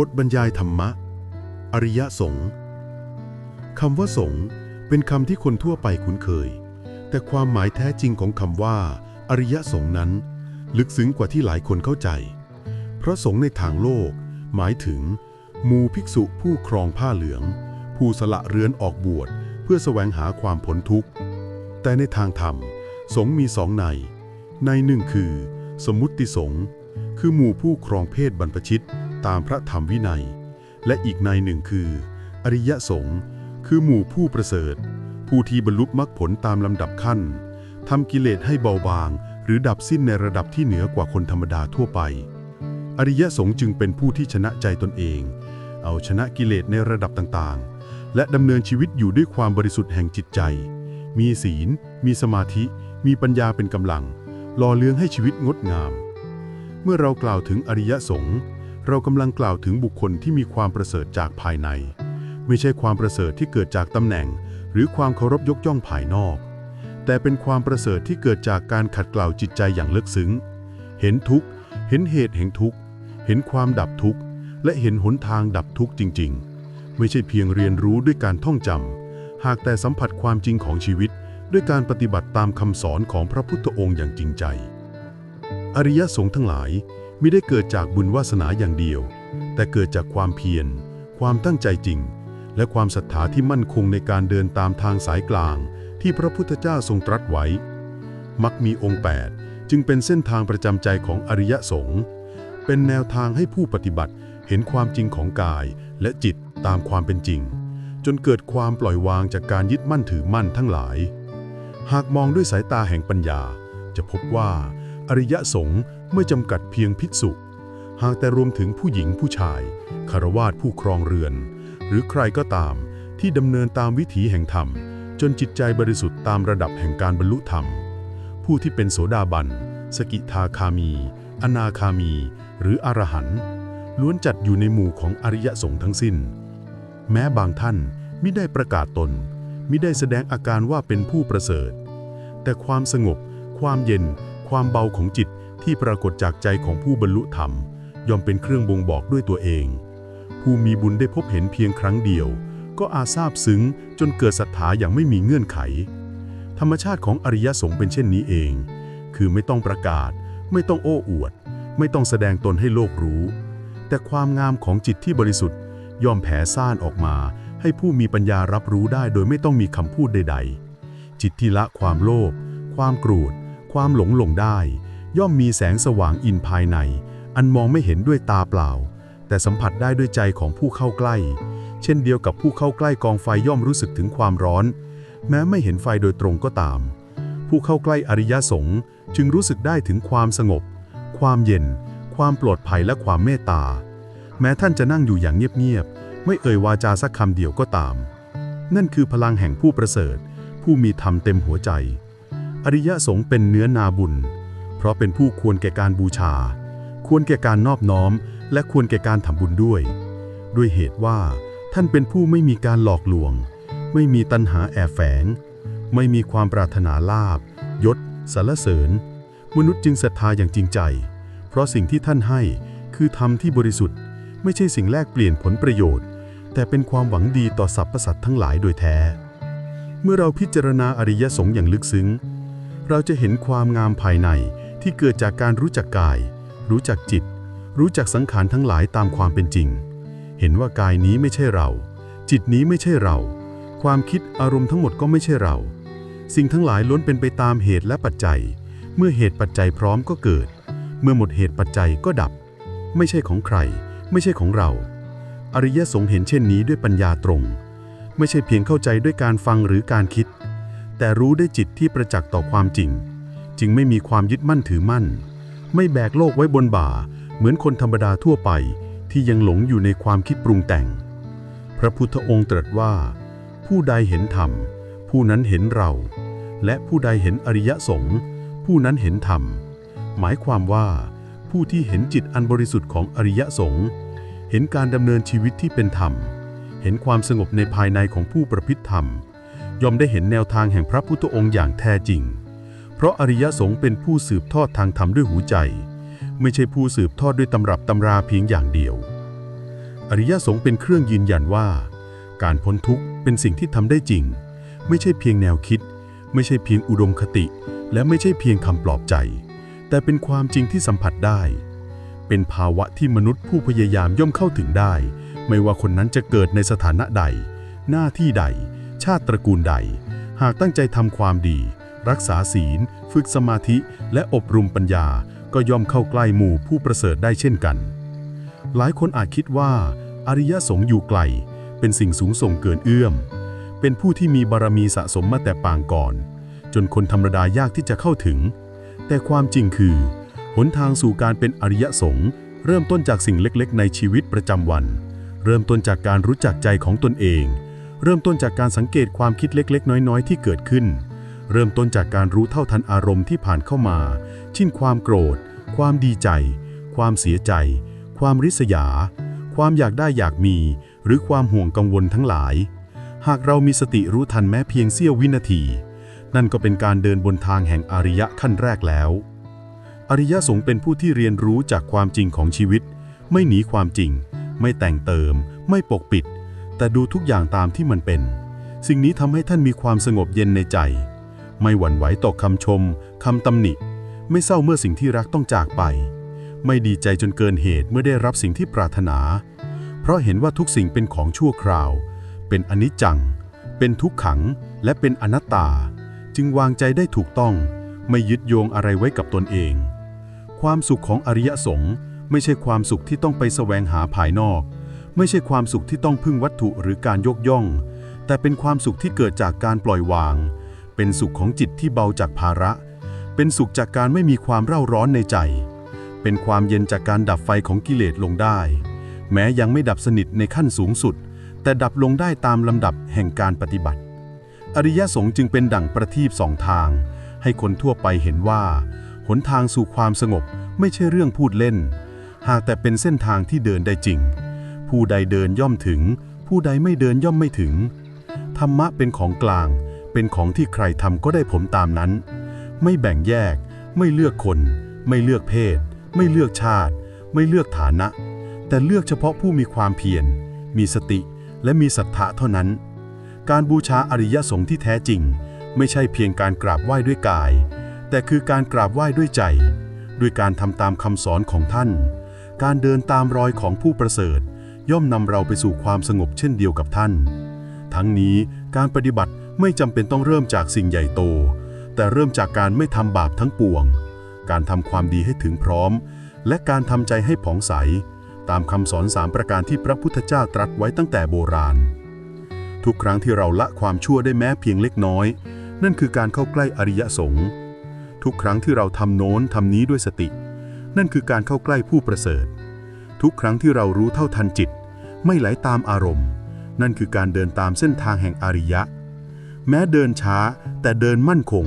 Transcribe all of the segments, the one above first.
บทบรรยายธรรมะ อริยสงฆ์คำว่าสงฆ์เป็นคำที่คนทั่วไปคุ้นเคย แต่ความหมายแท้จริงของคำว่า อริยสงฆ์นั้น ลึกซึ้งกว่าที่หลายคนเข้าใจ เพราะสงฆ์ในทางโลก หมายถึงมูภิกษุผู้ครองผ้าเหลือง ผู้สละเรือนออกบวชเพื่อแสวงหาความพ้นทุกข์ แต่ในทางธรรม สงฆ์มีสองใน ในหนึ่งคือ สมมุติสงฆ์คือหมู่ผู้ครองเพศบรรพชิต ตามพระธรรมวินัย และอีกในหนึ่งคือ อริยสงฆ์คือหมู่ผู้ประเสริฐ ผู้ที่บรรลุมรรคผลตามลำดับขั้นทำกิเลสให้เบาบาง หรือดับสิ้นในระดับที่เหนือกว่าคนธรรมดาทั่วไป อริยสงฆ์จึงเป็นผู้ที่ชนะใจตนเอง เอาชนะกิเลสในระดับต่างๆ และดำเนินชีวิตอยู่ด้วยความบริสุทธิ์แห่งจิตใจ มีศีล มีสมาธิ มีปัญญาเป็นกำลังหล่อเลี้ยงให้ชีวิตงดงาม เมื่อเรากล่าวถึงอริยสงฆ์ เรากำลังกล่าวถึงบุคคลที่มีความประเสริฐจากภายใน ไม่ใช่ความประเสริฐที่เกิดจากตำแหน่ง หรือความเคารพยกย่องภายนอก แต่เป็นความประเสริฐที่เกิดจากการขัดเกลาจิตใจอย่างลึกซึ้ง เห็นทุกข์ เห็นเหตุแห่งทุกข์ เห็นความดับทุกข์ และเห็นหนทางดับทุกข์จริง ๆ ไม่ใช่เพียงเรียนรู้ด้วยการท่องจำ หากแต่สัมผัสความจริงของชีวิต ด้วยการปฏิบัติตามคำสอนของพระพุทธองค์อย่างจริงใจ อริยสงฆ์ทั้งหลาย ไม่ได้เกิดจากบุญวาสนาอย่างเดียว แต่เกิดจากความเพียร ความตั้งใจจริง และความศรัทธาที่มั่นคงในการเดินตามทางสายกลาง ที่พระพุทธเจ้าทรงตรัสไว้ มักมีองค์ 8 จึงเป็นเส้นทางประจำใจของอริยสงฆ์เป็นแนวทางให้ผู้ปฏิบัติเห็นความจริงของกายและจิตตามความเป็นจริง จนเกิดความปล่อยวางจากการยึดมั่นถือมั่นทั้งหลาย หากมองด้วยสายตาแห่งปัญญา จะพบว่า อริยสงฆ์ ไม่จำกัดเพียงภิกษุ หากแต่รวมถึงผู้หญิงผู้ชายคารวาสผู้ครองเรือน หรือใครก็ตามที่ดำเนินตามวิถีแห่งธรรม จนจิตใจบริสุทธิ์ตามระดับแห่งการบรรลุธรรม ผู้ที่เป็นโสดาบัน สกิทาคามี อนาคามี หรืออรหันต์ล้วนจัดอยู่ในหมู่ของอริยสงฆ์ทั้งสิ้น แม้บางท่านมิได้ประกาศตนมิได้แสดงอาการว่าเป็นผู้ประเสริฐ แต่ความสงบ ความเย็น ความเบาของจิต ที่ปรากฏจากใจของผู้บรรลุธรรม ย่อมเป็นเครื่องบ่งบอกด้วยตัวเอง ผู้มีบุญได้พบเห็นเพียงครั้งเดียว ก็อาซาบซึ้งจนเกิดศรัทธาอย่างไม่มีเงื่อนไข ธรรมชาติของอริยสงฆ์เป็นเช่นนี้เอง คือไม่ต้องประกาศ ไม่ต้องโอ้อวด ไม่ต้องแสดงตนให้โลกรู้ แต่ความงามของจิตที่บริสุทธิ์ ย่อมแผ่ซ่านออกมาให้ผู้มีปัญญารับรู้ได้โดยไม่ต้องมีคำพูดใด ๆ จิตที่ละความโลภ ความโกรธความหลงหลงได้ ย่อมมีแสงสว่างอินภายใน อันมองไม่เห็นด้วยตาเปล่า แต่สัมผัสได้ด้วยใจของผู้เข้าใกล้ เช่นเดียวกับผู้เข้าใกล้กองไฟย่อมรู้สึกถึงความร้อน แม้ไม่เห็นไฟโดยตรงก็ตาม ผู้เข้าใกล้อริยสงฆ์จึงรู้สึกได้ถึงความสงบ ความเย็น ความปลอดภัยและความเมตตา แม้ท่านจะนั่งอยู่อย่างเงียบๆไม่เอ่ยวาจาสักคำเดียวก็ตาม นั่นคือพลังแห่งผู้ประเสริฐ ผู้มีธรรมเต็มหัวใจ อริยสงฆ์เป็นเนื้อนาบุญ เพราะเป็นผู้ควรแก่การบูชา ควรแก่การนอบน้อม และควรแก่การทำบุญด้วย ด้วยเหตุว่าท่านเป็นผู้ไม่มีการหลอกลวง ไม่มีตัณหาแอบแฝง ไม่มีความปรารถนาลาบ ยศสรรเสริญ มนุษย์จึงศรัทธาอย่างจริงใจ เพราะสิ่งที่ท่านให้คือธรรมที่บริสุทธิ์ ไม่ใช่สิ่งแลกเปลี่ยนผลประโยชน์ แต่เป็นความหวังดีต่อสรรพสัตว์ทั้งหลายโดยแท้ เมื่อเราพิจารณาอริยสงฆ์อย่างลึกซึ้ง เราจะเห็นความงามภายใน ที่เกิดจากการรู้จักกาย รู้จักจิต รู้จักสังขารทั้งหลายตามความเป็นจริง เห็นว่ากายนี้ไม่ใช่เรา จิตนี้ไม่ใช่เรา ความคิดอารมณ์ทั้งหมดก็ไม่ใช่เรา สิ่งทั้งหลายล้วนเป็นไปตามเหตุและปัจจัย เมื่อเหตุปัจจัยพร้อมก็เกิด เมื่อหมดเหตุปัจจัยก็ดับ ไม่ใช่ของใคร ไม่ใช่ของเรา อริยสงฆ์เห็นเช่นนี้ด้วยปัญญาตรง ไม่ใช่เพียงเข้าใจด้วยการฟังหรือการคิด แต่รู้ได้จิตที่ประจักษ์ต่อความจริง จึงไม่มีความยึดมั่นถือมั่น ไม่แบกโลกไว้บนบ่า เหมือนคนธรรมดาทั่วไปที่ยังหลงอยู่ในความคิดปรุงแต่ง พระพุทธองค์ตรัสว่า ผู้ใดเห็นธรรม ผู้นั้นเห็นเรา และผู้ใดเห็นอริยสงฆ์ผู้นั้นเห็นธรรม หมายความว่า ผู้ที่เห็นจิตอันบริสุทธิ์ของอริยสงฆ์เห็นการดำเนินชีวิตที่เป็นธรรม เห็นความสงบในภายในของผู้ประพฤติธรรม ย่อมได้เห็นแนวทางแห่งพระพุทธองค์อย่างแท้จริง เพราะอริยสงฆ์เป็นผู้สืบทอดทางธรรมด้วยหูใจ ไม่ใช่ผู้สืบทอดด้วยตำรับตำราเพียงอย่างเดียว อริยสงฆ์เป็นเครื่องยืนยันว่า การพ้นทุกข์เป็นสิ่งที่ทำได้จริง ไม่ใช่เพียงแนวคิด ไม่ใช่เพียงอุดมคติ และไม่ใช่เพียงคำปลอบใจ แต่เป็นความจริงที่สัมผัสได้ เป็นภาวะที่มนุษย์ผู้พยายามย่อมเข้าถึงได้ ไม่ว่าคนนั้นจะเกิดในสถานะใด หน้าที่ใด ชาติตระกูลใด หากตั้งใจทำความดี รักษาศีล ฝึกสมาธิ และอบรมปัญญา ก็ย่อมเข้าใกล้หมู่ผู้ประเสริฐได้เช่นกัน หลายคนอาจคิดว่า อริยสงฆ์อยู่ไกล เป็นสิ่งสูงส่งเกินเอื้อม เป็นผู้ที่มีบารมีสะสมมาแต่ปางก่อน จนคนธรรมดายากที่จะเข้าถึง แต่ความจริงคือ หนทางสู่การเป็นอริยสงฆ์เริ่มต้นจากสิ่งเล็กๆ ในชีวิตประจำวัน เริ่มต้นจากการรู้จักใจของตนเอง เริ่มต้นจากการสังเกตความคิดเล็กๆ น้อยๆ ที่เกิดขึ้น เริ่มต้นจากการรู้เท่าทันอารมณ์ที่ผ่านเข้ามาเช่นความโกรธ ความดีใจ ความเสียใจ ความริษยา ความอยากได้อยากมี หรือความห่วงกังวลทั้งหลาย หากเรามีสติรู้ทันแม้เพียงเสี้ยววินาที นั่นก็เป็นการเดินบนทางแห่งอริยะขั้นแรกแล้ว อริยะสงฆ์เป็นผู้ที่เรียนรู้จากความจริงของชีวิต ไม่หนีความจริง ไม่แต่งเติม ไม่ปกปิด แต่ดูทุกอย่างตามที่มันเป็น สิ่งนี้ทำให้ท่านมีความสงบเย็นในใจ ไม่หวั่นไหวต่อคำชมคำตำหนิ ไม่เศร้าเมื่อสิ่งที่รักต้องจากไป ไม่ดีใจจนเกินเหตุเมื่อได้รับสิ่งที่ปรารถนา เพราะเห็นว่าทุกสิ่งเป็นของชั่วคราว เป็นอนิจจัง เป็นทุกขัง และเป็นอนัตตา จึงวางใจได้ถูกต้อง ไม่ยึดโยงอะไรไว้กับตนเอง ความสุขของอริยสงฆ์ไม่ใช่ความสุขที่ต้องไปแสวงหาภายนอก ไม่ใช่ความสุขที่ต้องพึ่งวัตถุหรือการยกย่อง แต่เป็นความสุขที่เกิดจากการปล่อยวาง เป็นสุขของจิตที่เบาจากภาระ เป็นสุขจากการไม่มีความเร่าร้อนในใจ เป็นความเย็นจากการดับไฟของกิเลสลงได้ แม้ยังไม่ดับสนิทในขั้นสูงสุด แต่ดับลงได้ตามลำดับแห่งการปฏิบัติ อริยสงฆ์จึงเป็นดั่งประทีปสองทาง ให้คนทั่วไปเห็นว่า หนทางสู่ความสงบไม่ใช่เรื่องพูดเล่น หากแต่เป็นเส้นทางที่เดินได้จริง ผู้ใดเดินย่อมถึง ผู้ใดไม่เดินย่อมไม่ถึง ธรรมะเป็นของกลาง เป็นของที่ใครทำก็ได้ผลตามนั้น ไม่แบ่งแยก ไม่เลือกคน ไม่เลือกเพศ ไม่เลือกชาติ ไม่เลือกฐานะ แต่เลือกเฉพาะผู้มีความเพียร มีสติ และมีศรัทธาเท่านั้น การบูชาอริยสงฆ์ที่แท้จริง ไม่ใช่เพียงการกราบไหว้ด้วยกาย แต่คือการกราบไหว้ด้วยใจ ด้วยการทำตามคำสอนของท่าน การเดินตามรอยของผู้ประเสริฐ ย่อมนำเราไปสู่ความสงบเช่นเดียวกับท่าน ทั้งนี้การปฏิบัติ ไม่จำเป็นต้องเริ่มจากสิ่งใหญ่โต แต่เริ่มจากการไม่ทำบาปทั้งปวง การทำความดีให้ถึงพร้อม และการทำใจให้ผ่องใส ตามคำสอนสามประการที่พระพุทธเจ้าตรัสไว้ตั้งแต่โบราณ ทุกครั้งที่เราละความชั่วได้แม้เพียงเล็กน้อย นั่นคือการเข้าใกล้อริยสงฆ์ทุกครั้งที่เราทำโน้นทำนี้ด้วยสติ นั่นคือการเข้าใกล้ผู้ประเสริฐ ทุกครั้งที่เรารู้เท่าทันจิต ไม่ไหลตามอารมณ์ นั่นคือการเดินตามเส้นทางแห่งอริยะ แม้เดินช้าแต่เดินมั่นคง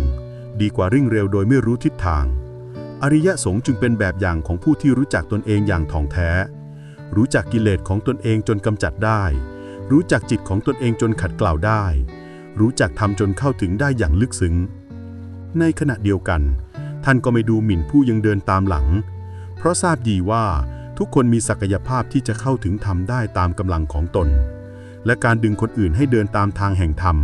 ดีกว่าริ่งเร็วโดยไม่รู้ทิศทาง อริยะสงฆ์จึงเป็นแบบอย่างของผู้ที่รู้จักตนเองอย่างถ่องแท้ รู้จักกิเลสของตนเองจนกำจัดได้ รู้จักจิตของตนเองจนขัดเกลาได้ รู้จักทำจนเข้าถึงได้อย่างลึกซึ้ง ในขณะเดียวกัน ท่านก็ไม่ดูหมิ่นผู้ยังเดินตามหลัง เพราะทราบดีว่าทุกคนมีศักยภาพที่จะเข้าถึงธรรมได้ตามกำลังของตน และการดึงคนอื่นให้เดินตามทางแห่งธรรม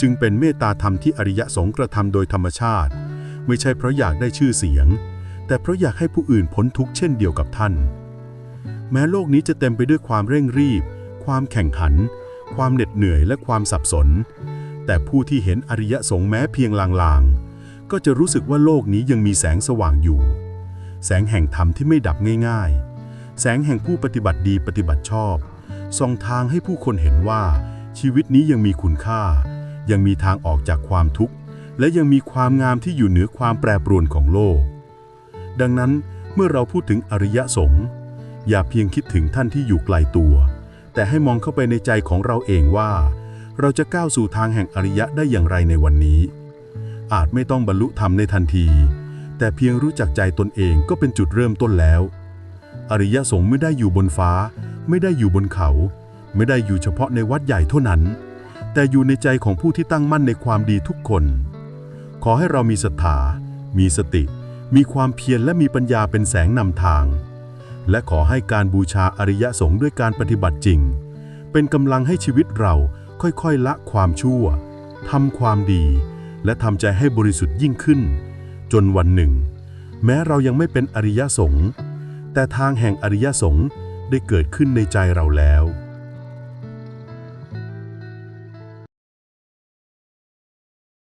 จึงเป็นเมตตาธรรมที่อริยสงฆ์กระทำโดยธรรมชาติ ไม่ใช่เพราะอยากได้ชื่อเสียง แต่เพราะอยากให้ผู้อื่นพ้นทุกข์เช่นเดียวกับท่าน แม้โลกนี้จะเต็มไปด้วยความเร่งรีบ ความแข่งขัน ความเหน็ดเหนื่อยและความสับสน แต่ผู้ที่เห็นอริยสงฆ์แม้เพียงลางๆ ก็จะรู้สึกว่าโลกนี้ยังมีแสงสว่างอยู่ แสงแห่งธรรมที่ไม่ดับง่ายๆ แสงแห่งผู้ปฏิบัติดีปฏิบัติชอบส่องทางให้ผู้คนเห็นว่าชีวิตนี้ยังมีคุณค่า ยังมีทางออกจากความทุกข์ และยังมีความงามที่อยู่เหนือความแปรปรวนของโลก ดังนั้นเมื่อเราพูดถึงอริยสงฆ์อย่าเพียงคิดถึงท่านที่อยู่ไกลตัว แต่ให้มองเข้าไปในใจของเราเองว่า เราจะก้าวสู่ทางแห่งอริยะได้อย่างไรในวันนี้ อาจไม่ต้องบรรลุธรรมในทันที แต่เพียงรู้จักใจตนเองก็เป็นจุดเริ่มต้นแล้ว อริยสงฆ์ไม่ได้อยู่บนฟ้า ไม่ได้อยู่บนเขา ไม่ได้อยู่เฉพาะในวัดใหญ่เท่านั้น แต่อยู่ในใจของผู้ที่ตั้งมั่นในความดีทุกคน ขอให้เรามีศรัทธา มีสติ มีความเพียรและมีปัญญาเป็นแสงนำทาง และขอให้การบูชาอริยสงฆ์ด้วยการปฏิบัติจริง เป็นกำลังให้ชีวิตเราค่อยๆละความชั่วทำความดี และทำใจให้บริสุทธิ์ยิ่งขึ้น จนวันหนึ่ง แม้เรายังไม่เป็นอริยสงฆ์แต่ทางแห่งอริยสงฆ์ได้เกิดขึ้นในใจเราแล้ว